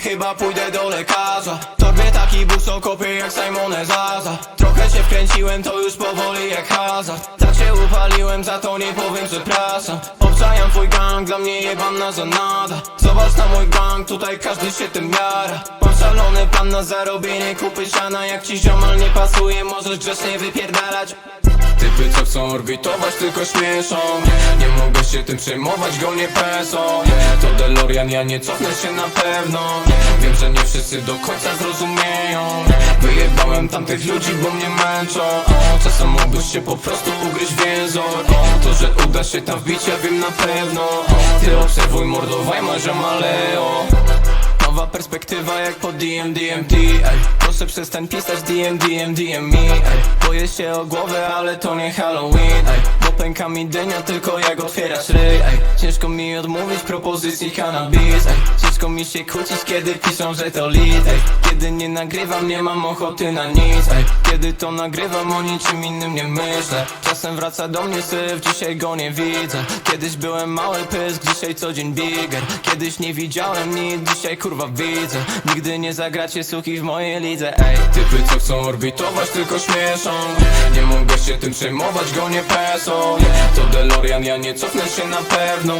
chyba pójdę do lekarza. Tobie taki buso kopię jak Simone Zaza. Trochę się wkręciłem, to już powoli jak hazard. Tak się upaliłem, za to nie powiem, przepraszam Obczajam twój gang, dla mnie jebanna żenada Zobacz na mój gang, tutaj każdy się tym jara Mam szalony plan na zarobienie kupy siana Jak ci ziomal nie pasuje, możesz grzecznie wypierdalać Typy co chcą orbitować tylko śmieszą. Nie mogę się tym przejmować, go nie pesą. To DeLorean, ja nie cofnę się na pewno. Wiem, że nie wszyscy do końca zrozumieją. Wyjebałem tamtych ludzi, bo mnie męczą. Czasem mógłbyś się po prostu ugryźć w jęzor To, że uda się tam wbić, ja wiem na pewno. Ty obserwuj, mordowaj, marzę maleo Nowa perspektywa jak po DM, ej. Proszę przestań pisać DM, DM, DM me. Boję się o głowę, ale to nie Halloween. Pęka mi dynia tylko jak otwierasz ryj ej. Ciężko mi odmówić propozycji cannabis ej. Ciężko mi się kłócić, kiedy piszą, że to lit ej. Kiedy nie nagrywam, nie mam ochoty na nic ej. Kiedy to nagrywam, o niczym innym nie myślę Czasem wraca do mnie syf, dzisiaj go nie widzę Kiedyś byłem mały pysk, dzisiaj co dzień bigger Kiedyś nie widziałem nic, dzisiaj kurwa widzę Nigdy nie zagracie suki w mojej lidze, ej Typy co chcą orbitować tylko śmieszą Nie mogę się tym przejmować, go nie pesą To DeLorean, ja nie cofnę się na pewno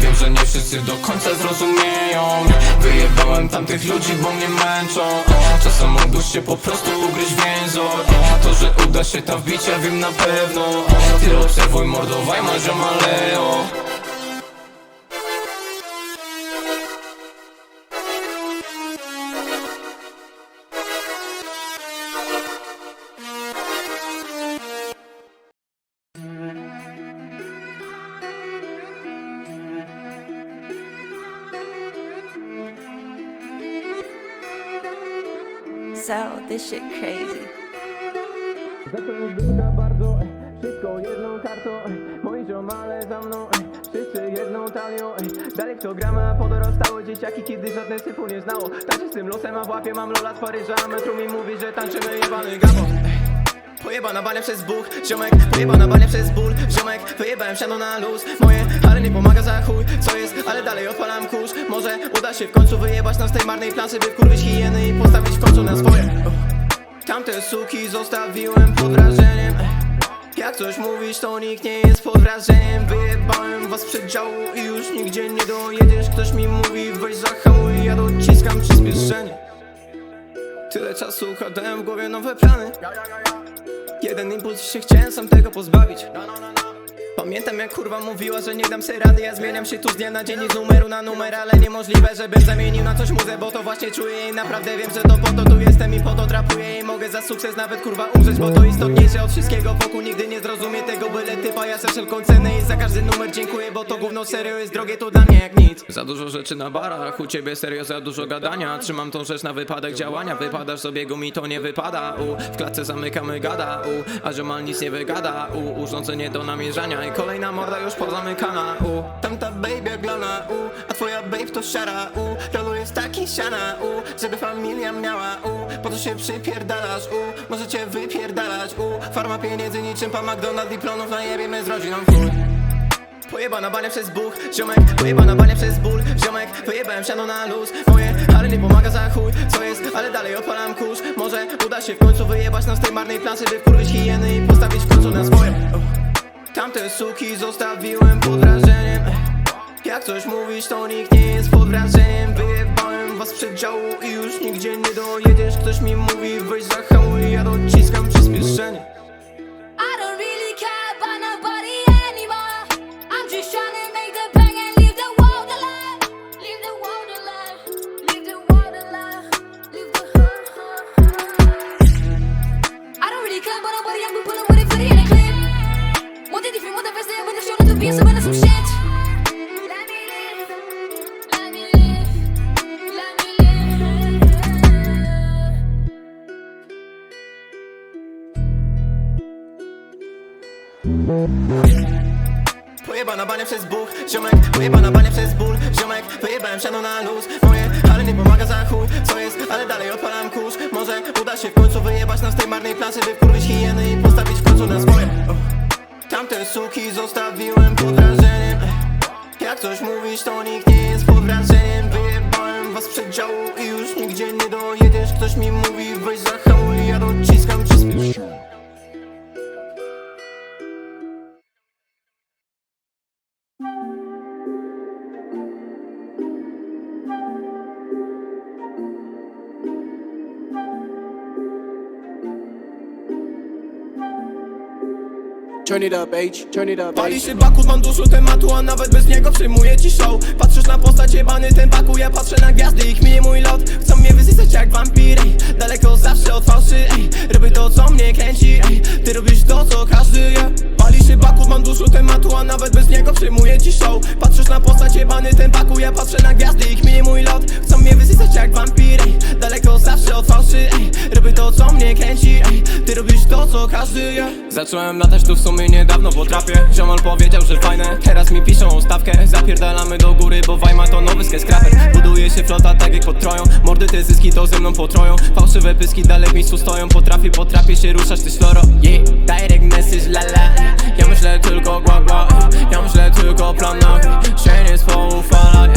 Wiem, że nie wszyscy do końca zrozumieją. Wyjebałem tamtych ludzi, bo mnie męczą. Czasem mógłbyś się po prostu ugryźć w jęzor To, że uda się tam wbić, ja wiem na pewno. Ty obserwuj, mordowaj, marzę maleo this shit crazy. Zacząłem wygra bardzo, ej, wszystko jedną kartą ej, Moi ziomale za mną, ej, wszyscy jedną talią ej, Dalej kto grama, podrostały dzieciaki, kiedy żadne syfu nie znało. Tańczę z tym losem, a w łapie mam lola z Paryża. Metru mi mówi, że tańczymy jebany gabon Pojebana bania przez buch, ziomek Pojebana bania przez ból, ziomek Wyjebałem siano na luz, moje Ale nie pomaga za chuj, co jest? Ale dalej odpalam kurz, może uda się w końcu Wyjebać nas z tej marnej planszy, by wkurwić hieny I postawić w końcu na swoje Tamte suki zostawiłem pod wrażeniem. Jak coś mówisz, to nikt nie jest pod wrażeniem. Wyjebałem was przed działu i już nigdzie nie dojedziesz. Ktoś mi mówi, weź zahamuj, ja dociskam przyspieszenie. Tyle czasu układałem w głowie nowe plany. Jeden impuls się chciałem sam tego pozbawić Pamiętam jak kurwa mówiła, że nie dam sobie rady Ja zmieniam się tu z dnia na dzień i z numeru na numer Ale niemożliwe, żebym zamienił na coś muzę Bo to właśnie czuję i naprawdę wiem, że to po to tu jestem I po to trapuję i mogę za sukces nawet kurwa umrzeć Bo to istotniejsze od wszystkiego wokół Nigdy Ja za wszelką cenę i za każdy numer dziękuję Bo to gówno serio jest drogie, to dla mnie jak nic. Za dużo rzeczy na barach, u ciebie serio za dużo gadania. Trzymam tą rzecz na wypadek działania. Wypadasz z obiegu, mi to nie wypada. U, W klatce zamykamy gada. U, A ziomal nic nie wygada. U, Urządzenie do namierzania i kolejna morda już pozamykana. U, Tamta baby jak u, A twoja babe to siara u, Rolu jest taki siana. U, Żeby familia miała. U, Po to się przypierdalasz? U, Możecie wypierdalać. U, Farma pieniędzy niczym pan McDonald Diplomów najebiemy z rodziną chuj Pojebana bania przez buch, ziomek. Pojebana bania przez ból, ziomek. Wyjebałem siano na luz, moje Ale nie pomaga za chuj, co jest? Ale dalej odpalam kurz, może uda się w końcu Wyjebać nas z tej marnej planszy, by wkurwić hieny I postawić w końcu na swoje. Tamte suki zostawiłem pod wrażeniem Jak coś mówisz, to nikt nie jest pod wrażeniem Wyjebałem was przed działu i już nigdzie nie dojedziesz. Ktoś mi mówi, weź zahamuj, ja dociskam przyspieszenie Pojebana bania przez buch, ziomek Pojebana bania przez ból, ziomek Wyjebałem siano na luz, moje Ale nie pomaga za chuj, co jest? Ale dalej odpalam kurz, może uda się w końcu Wyjebać nas z tej marnej planszy, by wkurwić hieny I postawić w końcu na swoje. Tamte suki zostawiłem pod wrażeniem. Jak coś mówisz, to nikt nie jest pod wrażeniem. Wyjebałem was przed ciało i już nigdzie nie dojedziesz. Ktoś mi mówi weź zahamuj, ja dociskam przyspiesz Turn it up, H. Turn it up, Pali się bakus, mam dużo tematu, a nawet bez niego przyjmuję ci show Patrzysz na postać jebany ten paku, ja patrzę na gwiazdy, ich minie mój lot Chcą mnie wysysać jak wampir, ej. daleko zawsze od fałszy ej. Robię to co mnie kręci, ej. ty robisz to co każdy je Pali się bakus, mam dużo tematu, a nawet bez niego przyjmuję ci show Patrzysz na postać jebany ten paku, ja patrzę na gwiazdy, ich minie mój lot Chcą mnie wysysać jak wampir, ej. daleko zawsze od fałszy ej. Robię to co mnie kręci, ej. ty robisz to co każdy je Zacząłem latać tu w sumie niedawno po trapie Ziomal powiedział, że fajne, teraz mi piszą stawkę. Zapierdalamy do góry, bo Wajma to nowy skyscraper. Buduje się flota tak jak pod troją. Mordy te zyski to ze mną potroją. Fałszywe pyski dalej w miejscu stoją. Potrafię, potrafię się ruszać, ty śloro Yeah, direct message, la la. Ja myślę tylko gła gła. Ja myślę tylko o planach. Się nie spoufala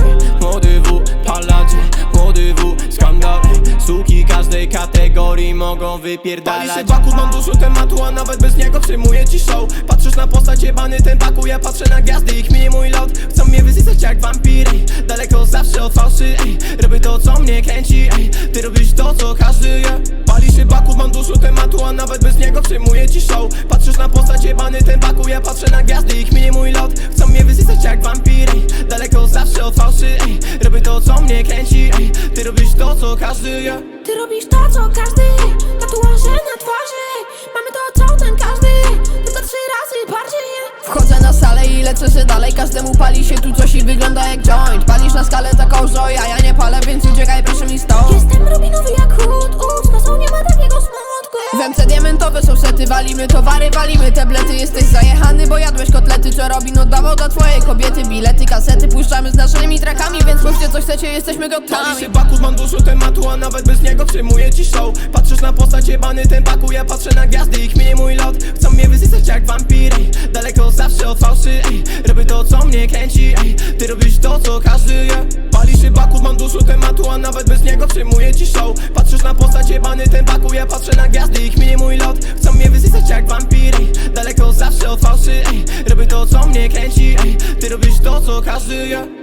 Młody W, palacz Młody W, skandal. Suki każdej kategorii mogą wypierdalać Pali się baku, mam dużo tematu, a nawet bez niego przyjmuję ci show Patrzysz na postać jebany ten paku, ja patrzę na gwiazdy, ich minie mój lot Chcą mnie wysysać jak wampir, ej. daleko zawsze od fałszy ej. Robię to co mnie kręci, ej. ty robisz to co każdy je Pali się baku, mam dużo tematu, a nawet bez niego przyjmuję ci show Patrzysz na postać jebany ten paku, ja patrzę na gwiazdy, ich minie mój lot Chcą mnie wysysać jak wampir, ej. daleko zawsze od fałszy ej. Robię to co mnie kręci, ej. ty robisz to co każdy je Ty robisz to co każdy Tatuaże na twarzy. Mamy to co ten każdy Tylko trzy razy bardziej Wchodzę na salę i lecę się dalej. Każdemu pali się tu coś i wygląda jak joint. Palisz na skalę taką, że ja, ja nie palę, więc uciekaj proszę mi stąd. Jestem rubinowy jak chód są, nie ma takiego smutku. Węce diamentowe są sety, walimy towary, walimy tablety Jesteś zajechany, bo jadłeś kotlety Co Robin oddawał dla twojej kobiety. Bilety, kasety, puszczamy z naszymi trakami Więc mówcie co chcecie, jesteśmy Pali gotowi się bakus, mam dużo tematu, a nawet bez niego przyjmuję ci show. Patrzysz na postać jebany ten paku, ja patrzę na gwiazdy, ich minie mój lot. Chcą mnie wysysać jak wampir, daleko zawsze od fałszy ej. Robię to co mnie kręci, ej. ty robisz to co każdy je Pali się bakus, mam dużo tematu, a nawet bez niego przyjmuję ci show Patrzysz na postać jebany ten paku, ja patrzę na gwiazdy, ich minie mój lot Chcą mnie wysysać jak wampir, daleko zawsze od fałszy ej. Robię to co mnie kręci, ej. ty robisz to co każdy je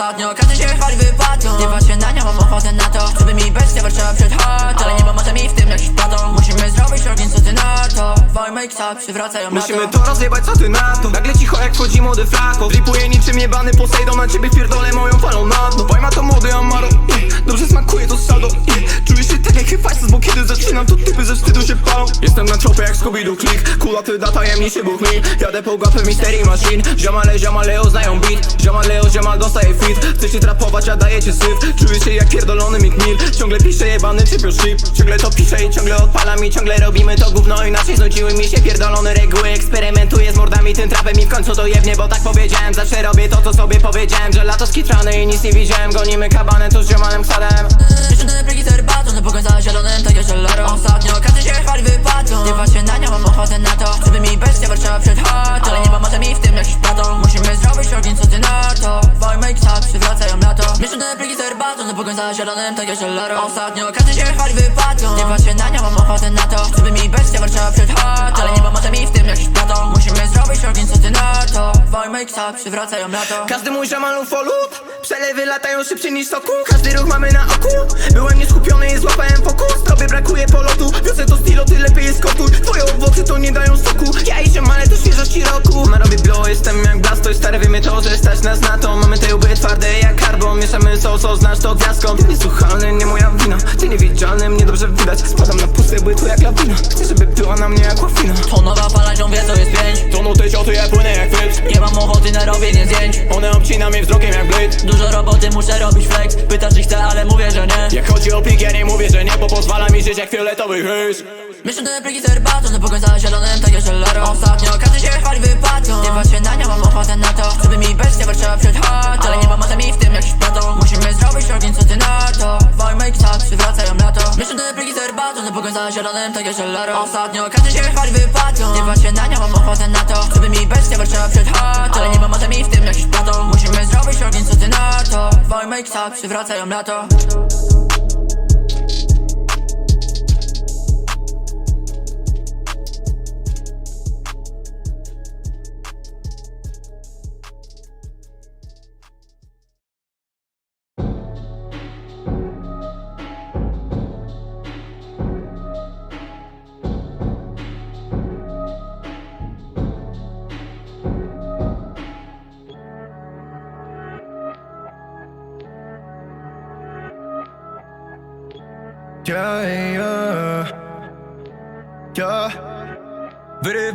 Ostatnio. Każdy się chwali wypłatą Nie patrzę na nią, mam ochotę na to Żeby mi bestia warczała przed chatą Ale nie ma może mi w tym jakiś platon Musimy zrobić ogień, co ty na to Wojmy tak przywracają lato Musimy to. rozjebać, co ty na to? Nagle cicho jak wchodzi młody flako Dripuje niczym jebany Poseidon Na ciebie pierdolę moją falą na dno. Pojma to młody Amaro yeah. Dobrze smakuje to sado yeah. Czuję się tak jak Hephaestus Bo kiedy zaczynam to typy ze wstydu się palą. Jestem na tropie jak Scooby-Doo klik. Kula ty da tajemniczy buch mi Jadę po gapę Mystery Machine. Ziomale, ziomale oznają beat. Ziomale, ziomal dostaje fit. Chcecie trapować, a dajecie syf. Czuję się jak pierdolony Mick Mill. Ciągle piszę jebany typił ship Ciągle to piszę i ciągle odpalam i ciągle robimy to gówno. Inaczej znudziły mi się pierdolone reguły Eksperymentuję z mordami tym trapem i w końcu to jebnie Bo tak powiedziałem, zawsze robię to co sobie powiedziałem Że lato skitrane i nic nie widziałem Gonimy kabanem tu z ziomalem ksadem Mieszane pliki z herbatą, na pokój za zielonym, tak jak Ostatnio każdy się chwali wypłatą pokój za zielonym, tak jak żelaro Ostatnio każdy się chwali wypłatą. Nie patrzę na nią, mam ochotę na to. Żeby mi bestia warczała przed chatą Ale nie ma może mi w tym jakiś platon Musimy zrobić ogień, co ty na to. Wojmy makesa przywracają lato. Każdy mój ziomal ufolut Przelewy latają szybciej niż soku Każdy ruch mamy na oku. Byłem nieskupiony i złapałem fokus Tobie brakuje polotu. Wiosę to stylo, ty lepiej jest kotur Twoje owoce to nie dają soku Ja i ziomale to świeżości roku. Ma robię blow, jestem jak blast To jest stare, wiemy to, że stać nas na to. Mamy te łby twarde jak karbon. Mieszamy co, co znasz to gwiazdką Ty niesłuchalny, nie moja wina. Ty niewidzialny, mnie dobrze widać. Spadam na puste błytu jak lawina. Chcę, żeby była na mnie jak łafina To nowa fala, ziom wie co jest pięć. To te cioty, ja płynę jak fryt. Nie mam ochoty na robienie zdjęć. One obcina mnie wzrokiem jak blyt Dużo roboty, muszę robić flex. Pytasz czy chcę, ale mówię, że nie. Jak chodzi o pik, ja nie mówię, że nie, bo pozwala mi żyć jak fioletowy hejs Że pliki z herbatą, do pokońca zielonym, tak jeszcze lero Ostatnio każdy się chwali wypłatą. Nie patrz się na nią, mam ochotę na to. Żeby mi bestia warczała przed chatą. Ale nie pomoże mi w tym jakiś platą Musimy zrobić ogień, co ty na to? Boy make up, przywracają lato że pliki z herbatą, do pokońca zielonym, tak jeszcze lero Ostatnio każdy się chwali wypłatą. Nie patrz się na nią, mam ochotę na to. Żeby mi bestia warczała przed chatą. Ale nie pomoże mi w tym jakiś platą Musimy zrobić ogień, co ty na to? Boy make up, przywracają lato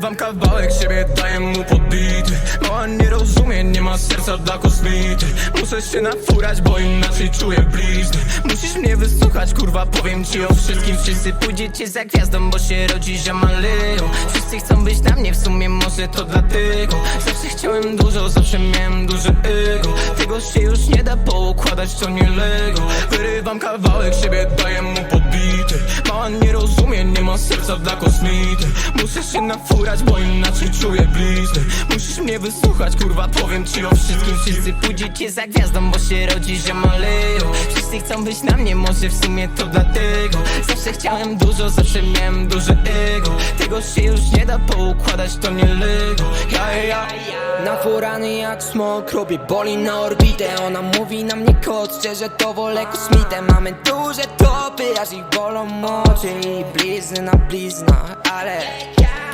Wyrywam kawałek siebie, daję mu podbity Mała nie rozumie, nie ma serca dla kosmity. Muszę się nafurać, bo inaczej czuję blizny Musisz mnie wysłuchać, kurwa, powiem ci o wszystkim. Wszyscy pójdziecie za gwiazdą, bo się rodzi ziomaleją Wszyscy chcą być na mnie, w sumie może to dlatego Zawsze chciałem dużo, zawsze miałem duże ego. Tego się już nie da poukładać, to nie Lego. Wyrywam kawałek siebie, daję mu podbity Mała nie rozumie, nie ma serca dla kosmity. Muszę się nafurać, bo inaczej czuję blizny. Musisz mnie wysłuchać, kurwa, powiem ci o wszystkim. Wszyscy pójdziecie za gwiazdą, bo się rodzi ziomaleją. Wszyscy chcą być na mnie, może w sumie to dlatego. Zawsze chciałem dużo, zawsze miałem duże ego. Tego się już nie da poukładać, to nie Lego. Ja, ja, ja. Nafurany jak smok, robię boli na orbitę. Ona mówi na mnie kot, szczerze to wolę kosmitę. Mamy duże topy, aż ich bolą oczy I blizny na bliznach, ale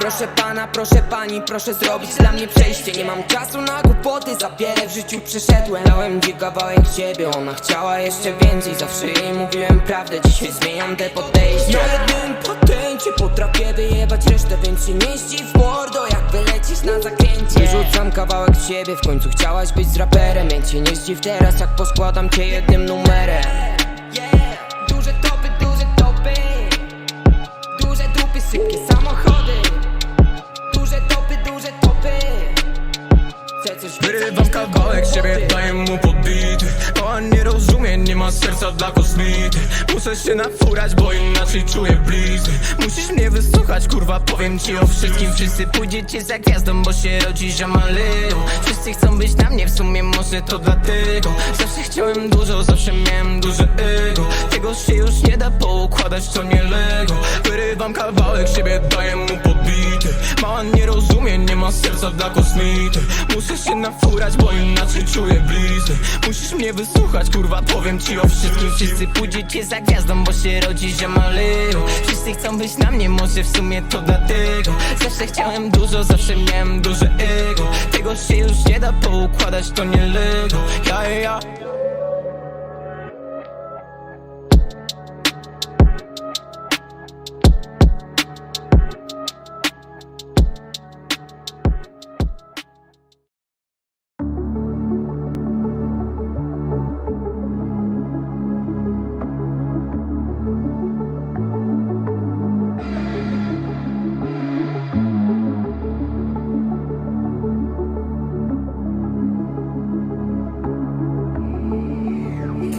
Proszę pana, proszę pani, proszę zrobić dla mnie przejście. Nie mam czasu na głupoty, za wiele w życiu przeszedłem. Dałem ci kawałek ciebie, ona chciała jeszcze więcej. Zawsze jej mówiłem prawdę, dzisiaj zmieniam te podejście. Na jednym patencie potrafię wyjebać resztę Więc się zdziw w mordo, jak wylecisz na zakręcie. Wyrzucam kawałek ciebie, w końcu chciałaś być z raperem Więc się nie zdziw teraz, jak poskładam cię jednym numerem serca dla kosmity. Muszę się nafurać, bo inaczej czuję blizny. Musisz mnie wysłuchać, kurwa, powiem ci o wszystkim. Wszyscy pójdziecie za gwiazdą, bo się rodzi ziomaleją Wszyscy chcą być na mnie, w sumie może to dlatego. Zawsze chciałem dużo, zawsze miałem duże ego. Tego się już nie da poukładać, to nie Lego. Wyrywam kawałek siebie, daję mu podbity Mała nie rozumie, nie ma serca dla kosmity. Muszę się nafurać, bo inaczej czuję blizny. Musisz mnie wysłuchać, kurwa, powiem ci o wszystkim. Wszyscy pójdziecie za gwiazdą, bo się rodzi ziomaleją Wszyscy chcą być na mnie, może w sumie to dlatego. Zawsze chciałem dużo, zawsze miałem duże ego. Tego się już nie da poukładać, to nie Lego. Ja, ja, ja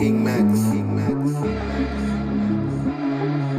King Max. King Max.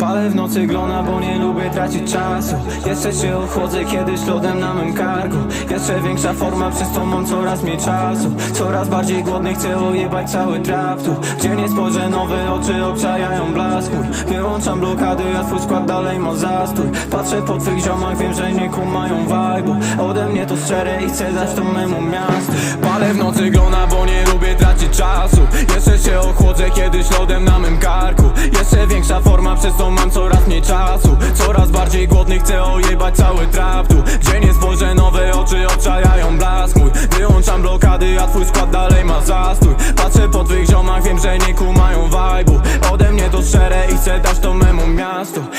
Palę w nocy glona, bo nie lubię tracić czasu. Jeszcze się ochłodzę kiedyś lodem na mym karku. Jeszcze większa forma, przez to mam coraz mniej czasu. Coraz bardziej głodny, chcę ojebać cały trap tu. Gdzie nie spojrzę, nowe oczy obczajają blask mój. Wyłączam blokady, a twój skład dalej ma zastój. Patrzę po twych ziomach, wiem, że nie kumają vibe'u. Ode mnie to szczere i chcę dać to memu miastu. Palę w nocy grona, bo nie lubię tracić czasu. Jeszcze się ochłodzę kiedyś lodem na mym karku. Jeszcze większa forma, przez to mam coraz mniej czasu. Coraz bardziej głodny, chcę ojebać cały trap tu Gdzie nie spojrzę, nowe oczy obczajają blask mój. Wyłączam blokady, a twój skład dalej ma zastój. Patrzę po twych ziomach, wiem, że nie kumają vibe'u Ode mnie to szczere i chcę dać to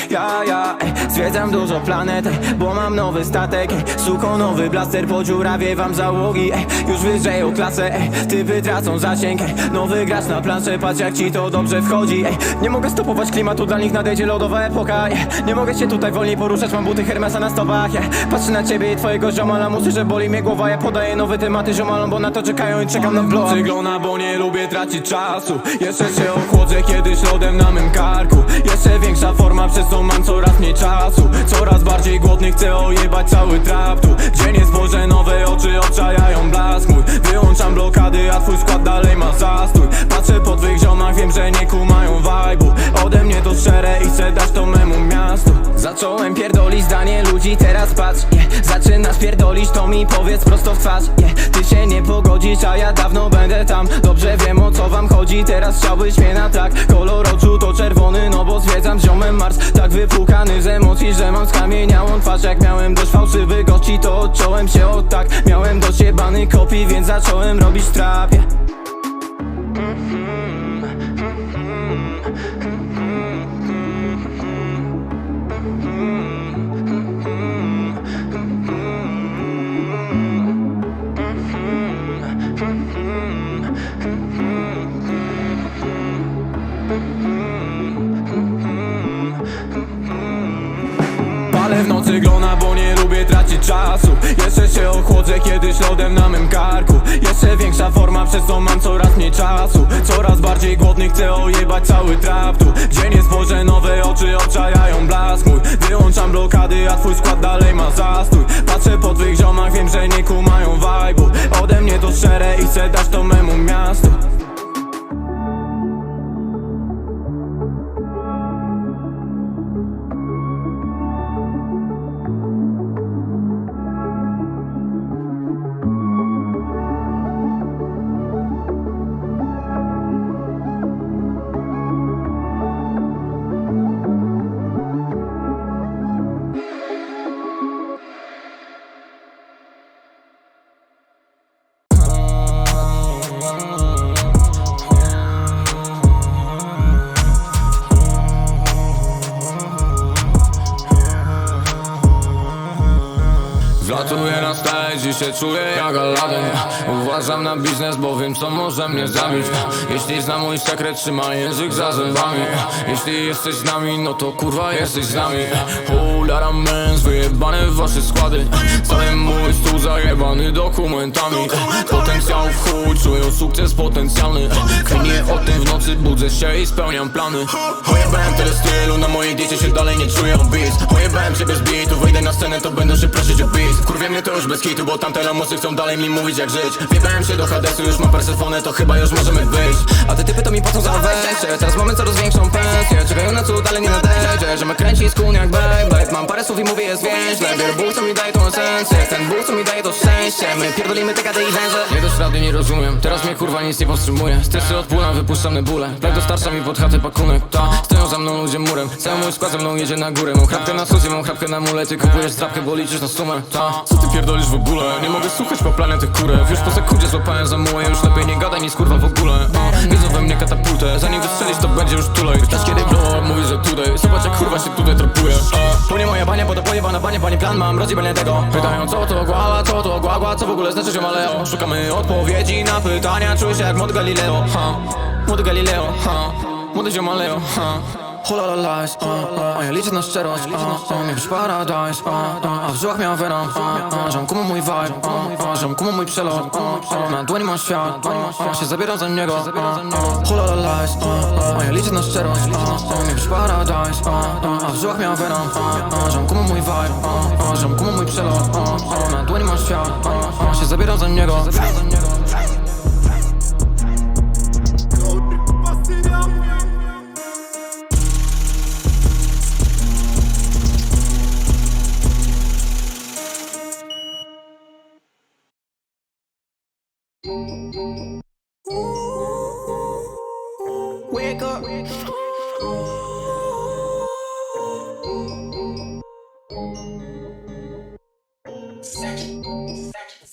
Ja, ja, ej, zwiedzam dużo planet, ej, bo mam nowy statek ej, Suko nowy blaster, podziurawię wam załogi ej, Już wyżej o klasę, ej, typy tracą zasięg ej, Nowy gracz na planszę, patrz jak ci to dobrze wchodzi ej, Nie mogę stopować klimatu, dla nich nadejdzie lodowa epoka ej, Nie mogę się tutaj wolniej poruszać, mam buty Hermesa na stopach ej, Patrzę na ciebie i twojego ziomala, muszę, że boli mnie głowa Ja podaję nowe tematy ziomalom, bo na to czekają i czekam na vlog Cyglona, bo nie lubię tracić czasu. Jeszcze się ochłodzę kiedyś lodem na mym karku. Jeszcze większa forma, przez to mam coraz mniej czasu. Coraz bardziej głodny, chcę ojebać cały trap tu. Gdzie nie spojrzę, nowe oczy obczajają blask mój. Wyłączam blokady, a twój skład dalej ma zastój. Patrzę po twych ziomach, wiem, że nie kumają vibe'u Ode mnie to szczere i chcę dać to memu miastu Zacząłem pierdolić zdanie ludzi, teraz patrz yeah. Zaczynasz pierdolić, to mi powiedz prosto w twarz yeah. Ty się nie pogodzisz, a ja dawno będę tam Dobrze wiem o co wam chodzi, teraz chciałbyś mnie na tak Kolor oczu to czerwony, no bo zwiedzam ziomem Mars Tak wypłukany z emocji, że mam skamieniałą twarz Jak miałem dość fałszywych gości, to odciąłem się od tak Miałem dość jebany kopii, więc zacząłem robić trapie Palę glona, bo nie lubię tracić czasu. Jeszcze się ochłodzę kiedyś lodem na mym karku. Jeszcze większa forma, przez to mam coraz mniej czasu. Coraz bardziej głodny, chcę ojebać cały trap tu. Gdzie nie spojrzę, nowe oczy obczajają blask mój. Wyłączam blokady, a twój skład dalej ma zastój. Patrzę po twych ziomach, wiem, że nie kumają vibe'u. Ode mnie to szczere i chcę dać to memu miastu i się czuję jak Aladdin. Uważam na biznes, bo wiem co może mnie zabić. Jeśli znam mój sekret, trzymaj język za zębami. Jeśli jesteś z nami, no to kurwa jesteś z nami Mens, wyjebane w wasze składy. Cały mój stół zajebany dokumentami. Potencjał w chuj, czują sukces potencjalny. Kminię o tym w nocy, budzę się i spełniam plany. Pojebałem tyle stylu, na mojej diecie się dalej nie czuję obis Pojebałem ciebie z beatu, wyjdę na scenę, to będę się prosić o bis Kurwie mnie to już bez kitu, bo tamte lamusy chcą dalej mi mówić jak żyć. Wjebałem się do Hadesu, już mam persefonę, to chyba już możemy wyjść. A te typy to mi płacą za wejście, teraz mamy coraz większą pensję. Czekają na cud, ale nie nadejdzie, że me kręci skun jak Beyblade Mam parę słów i mówię jest więźle, biorę Bóg co mi daje tą esencję Ten Bóg co mi daje to szczęście, my pierdolimy gady i węże. Nie dość rady, nie rozumiem, teraz mnie kurwa nic nie powstrzymuje. Stresy odpulam, wypuszczam bóle, plek dostarcza mi pod chatę pakunek. Ta, stoją za mną ludzie murem, cały mój skład ze mną jedzie na górę. Mam chrapkę na suzie, mam chrapkę na mulety, kupujesz strapkę, bo liczysz na sumę. Ta, co ty pierdolisz w ogóle? Nie mogę słuchać po planie tych kurew Już po sekundzie złapałem za mułę, już lepiej nie gadaj nic kurwa w ogóle. A, Widzą we mnie katapultę, zanim wystrzelisz to będzie już late. Pytasz kiedy blow up, mówisz, że today Zobacz jak kurwa się tutaj trapuje To nie moja bania, bo to pojebana banie, banie plan mam rozjebanie tego. Pytają co to głała, co to co w ogóle znaczy maleo Szukamy odpowiedzi na pytania, czuję się jak młody Galileo ha. Młody Galileo, ha. Młody ziomaleo, ha. Hola la lies, uh, uh, a ja liczę na szczerość, uh, uh, miał paradise, uh, uh, a w żyłach miał venom, uh, uh, ziomku ma mój vibe, uh, uh, ziomku ma mój przelot, uh, uh, na dłoni mam świat, uh, uh, się zabieram za niego, uh, uh, hola la lies, uh, uh, a ja liczę na szczerość, uh, uh, miał paradise, uh, uh, a w żyłach miał venom, uh, uh, ziomku ma mój vibe, uh, uh, ziomku ma mój przelot, uh, uh, na dłoni mam świat, uh, zabieram za niego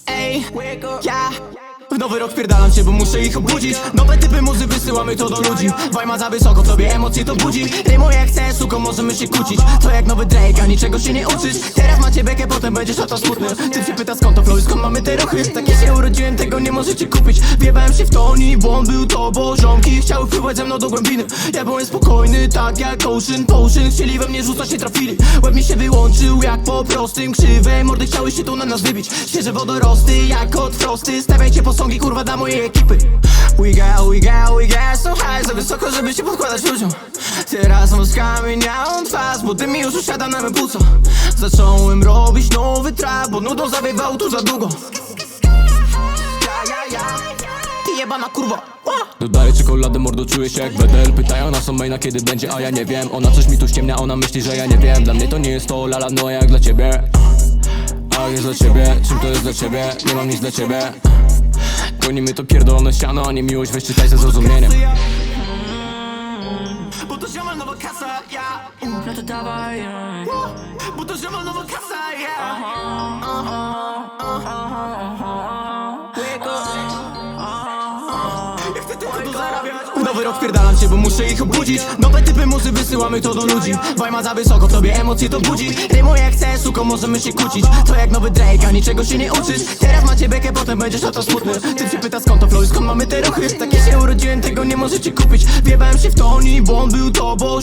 Ej, ja w nowy rok wpierdalam się, bo muszę ich obudzić. Nowe typy muzy wysyłamy to do ludzi. Wajma za wysoko, w emocje to budzi. Rymuję jak chcę, suko, możemy się kłócić. To jak nowy Drake, a niczego się nie uczysz. Teraz macie bekę, potem będziesz o to smutny. Ty się pyta skąd to flow skąd mamy te ruchy? Takie się urodziłem, tego nie możecie kupić. Wjebałem się w toni, bo on był to, bo ziomki Chciały wpływać ze mną do głębiny. Ja byłem spokojny, tak jak Ocean Potion. Chcieli we mnie rzucać, nie trafili. Łeb mi się wyłączył, jak po prostym krzywe. Mordy chciały się tu na nas wybić. Świeże wodorosty, jak od frosty Stawiajcie posągi, kurwa, dla mojej ekipy. We got, we got, we got so high Za wysoko, żeby się podkładać ludziom. Teraz mam skamieniałą twarz Bo ty mi już usiada na mym płuco Zacząłem robić nowy trap Bo nudą zawiewał tu za długo. Jebana kurwa. Dodaję czekoladę, mordo, czuję się jak Bedel Pytają nas o maina, kiedy będzie, a ja nie wiem. Ona coś mi tu ściemnia, ona myśli, że ja nie wiem. Dla mnie to nie jest to lala, no jak dla ciebie. A jest dla ciebie, czym to jest dla ciebie? Nie mam nic dla ciebie Gonimy to pierdolone ściano, a nie miłość, weź czytaj ze zrozumieniem. Bo to ziomal nowa kasa, ja No to dawaj ej. Bo to ziomal nowa kasa, ja Ja nowy rok się, bo muszę ich obudzić. Nowe typy muzy wysyłamy to do ludzi. Wajma za wysoko, tobie emocje to budzi. Rymuję jak chcę, suko, możemy się kłócić. To jak nowy Drake, a niczego się nie uczysz. Teraz macie bekę, potem będziesz o to smutny. Ty się pyta skąd to flow skąd mamy te ruchy. Takie się urodziłem, tego nie możecie kupić. Wjebałem się w toni, bo on był to, bo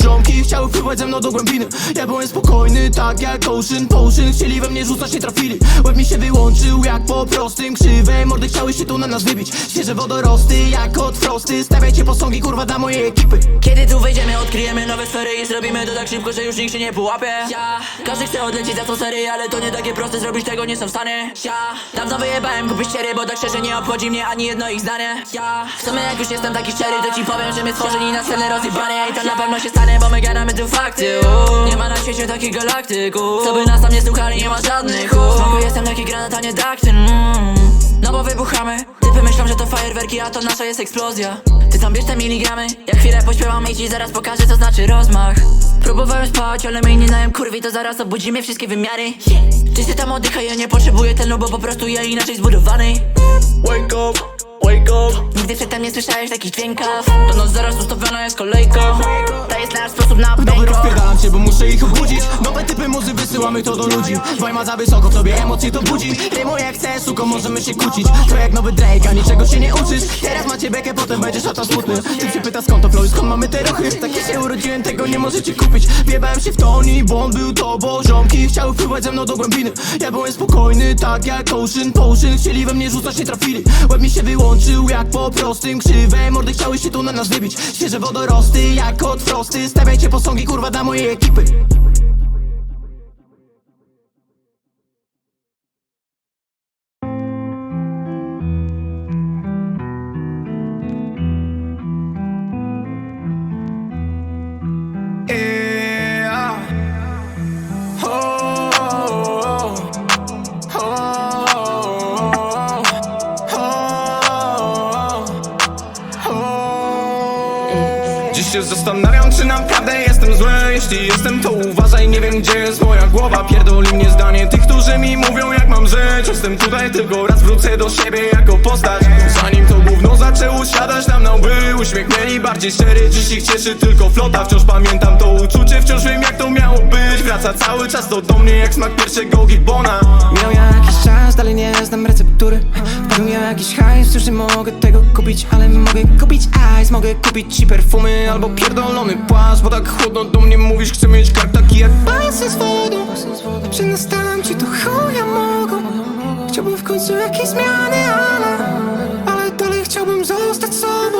Chciały wpływać ze mną do głębiny. Ja byłem spokojny, tak jak Ocean Potion. Chcieli we mnie rzucać, nie trafili. Łeb mi się wyłączył, jak po prostym krzywe Mordy chciały się tu na nas wybić. Świeże wodorosty, jak od frosty. Stawiajcie posągi, kurwa, dla mojej ekipy Kiedy tu wejdziemy, odkryjemy nowe sfery I zrobimy to tak szybko, że już nikt się nie połapie ja. Każdy chce odlecieć za tą serię, ale to nie takie proste Zrobić tego nie są w stanie ja. Dawno wyjebałem kupić ściery, bo tak szczerze nie obchodzi mnie ani jedno ich zdanie ja. W sumie jak już jestem taki szczery, to ci powiem, że my stworzeni na scenę rozjebane I to na pewno się stanie, bo my gadamy tu fakty. Nie ma na świecie takich galaktyków Co by nas tam nie słuchali, nie ma żadnych u. Smoku jestem taki granat, a nie daktyn mm. No bo wybuchamy. Typy myślą, że to fajerwerki, a to nasza jest eksplozja. Ty tam bierz te miligramy Jak chwilę pośpiewam i ci zaraz pokażę co znaczy rozmach. Próbowałem spać, ale mnie nie nałem kurwi To zaraz obudzimy wszystkie wymiary. Czysty tam oddychaj, ja nie potrzebuję tlenu Bo po prostu ja inaczej zbudowany. Wake up, wake up. Nigdy przedtem nie słyszałeś takich dźwięków. To noc zaraz ustawiona jest kolejką. To jest nasz sposób na nowy wpierdalam się, bo muszę ich obudzić. Nowe typy muzy wysyłamy to do ludzi. Wajma za wysoko, w tobie emocje to budzi. Rymuję jak chcę, suko, możemy się kłócić. To jak nowy Drake, a niczego się nie uczysz. Teraz macie bekę, potem będziesz o to smutny. Ty się pyta skąd to flow i skąd mamy te ruchy. Takie się urodziłem, tego nie możecie kupić. Wjebałem się w toni, bo on był to, bo ziomki Chciały wpływać ze mną do głębiny. Ja byłem spokojny, tak jak Ocean Potion. Chcieli we mnie rzucać, nie trafili. Łeb mi się wyłączył, jak po prostym krzywe Mordy chciały się tu na nas wybić. Świeże wodorosty, jak od frosty. Stawiajcie posągi, kurwa, dla mojej ekipy Jestem tutaj, tylko raz wrócę do siebie jako postać. Zanim to gówno zaczęło siadać nam na łby Uśmiech mieli bardziej szczery, dziś ich cieszy tylko flota. Wciąż pamiętam to uczucie, wciąż wiem jak to miało być. Wraca cały czas to do mnie jak smak pierwszego gibona Miał jakiś czas, dalej nie znam receptury. Wpadł mi jakiś hajs, już nie mogę tego kupić Ale mogę kupić ice, mogę kupić ci perfumy Albo pierdolony płaszcz, bo tak chłodno do mnie mówisz Chcę mieć kark taki jak Basen z wodą, przynastałem ci to chuja mogą Chciałbym w końcu jakieś zmiany, ale Ale dalej chciałbym zostać sobą.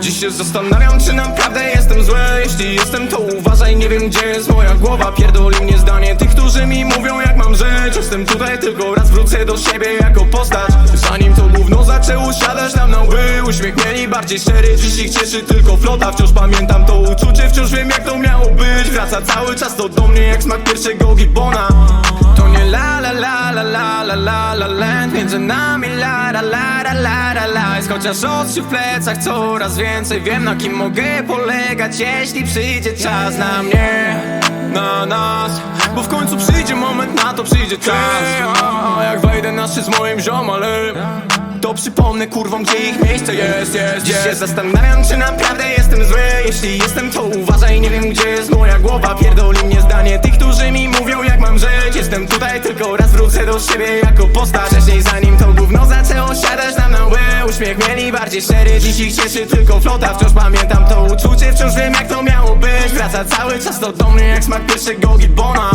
Dziś się zastanawiam, czy naprawdę jestem zły. Jeśli jestem, to uważaj, nie wiem gdzie jest moja głowa. Pierdoli mnie zdanie tych, którzy mi mówią jak mam żyć. Jestem tutaj tylko raz, wrócę do siebie jako postać. Zanim to gówno zaczęło siadać na mną by Uśmiech mieli bardziej szczery, dziś ich cieszy tylko flota Wciąż pamiętam to uczucie, wciąż wiem jak to miało być. Wraca cały czas to do mnie jak smak pierwszego gibona To nie la la la la la la la la land Między nami la la la la la la la Jest chociaż w plecach coraz więcej Wiem na kim mogę polegać Jeśli przyjdzie czas na mnie Na nas Bo w końcu przyjdzie moment na to przyjdzie czas A jak wejdę na szczyt z moim ziomalem to przypomnę kurwom, gdzie ich miejsce jest, jest, Dziś się zastanawiam, czy naprawdę jestem zły. Jeśli jestem, to uważaj, nie wiem, gdzie jest moja głowa. Pierdoli mnie zdanie tych, którzy mi mówią, jak mam żyć. Jestem tutaj, tylko raz wrócę do siebie jako postać. Wcześniej zanim to gówno zaczęło siadać nam na łby Uśmiech mieli bardziej szczery, dziś ich cieszy tylko flota Wciąż pamiętam to uczucie, wciąż wiem, jak to miało być. Wraca cały czas to do mnie, jak smak pierwszego gibona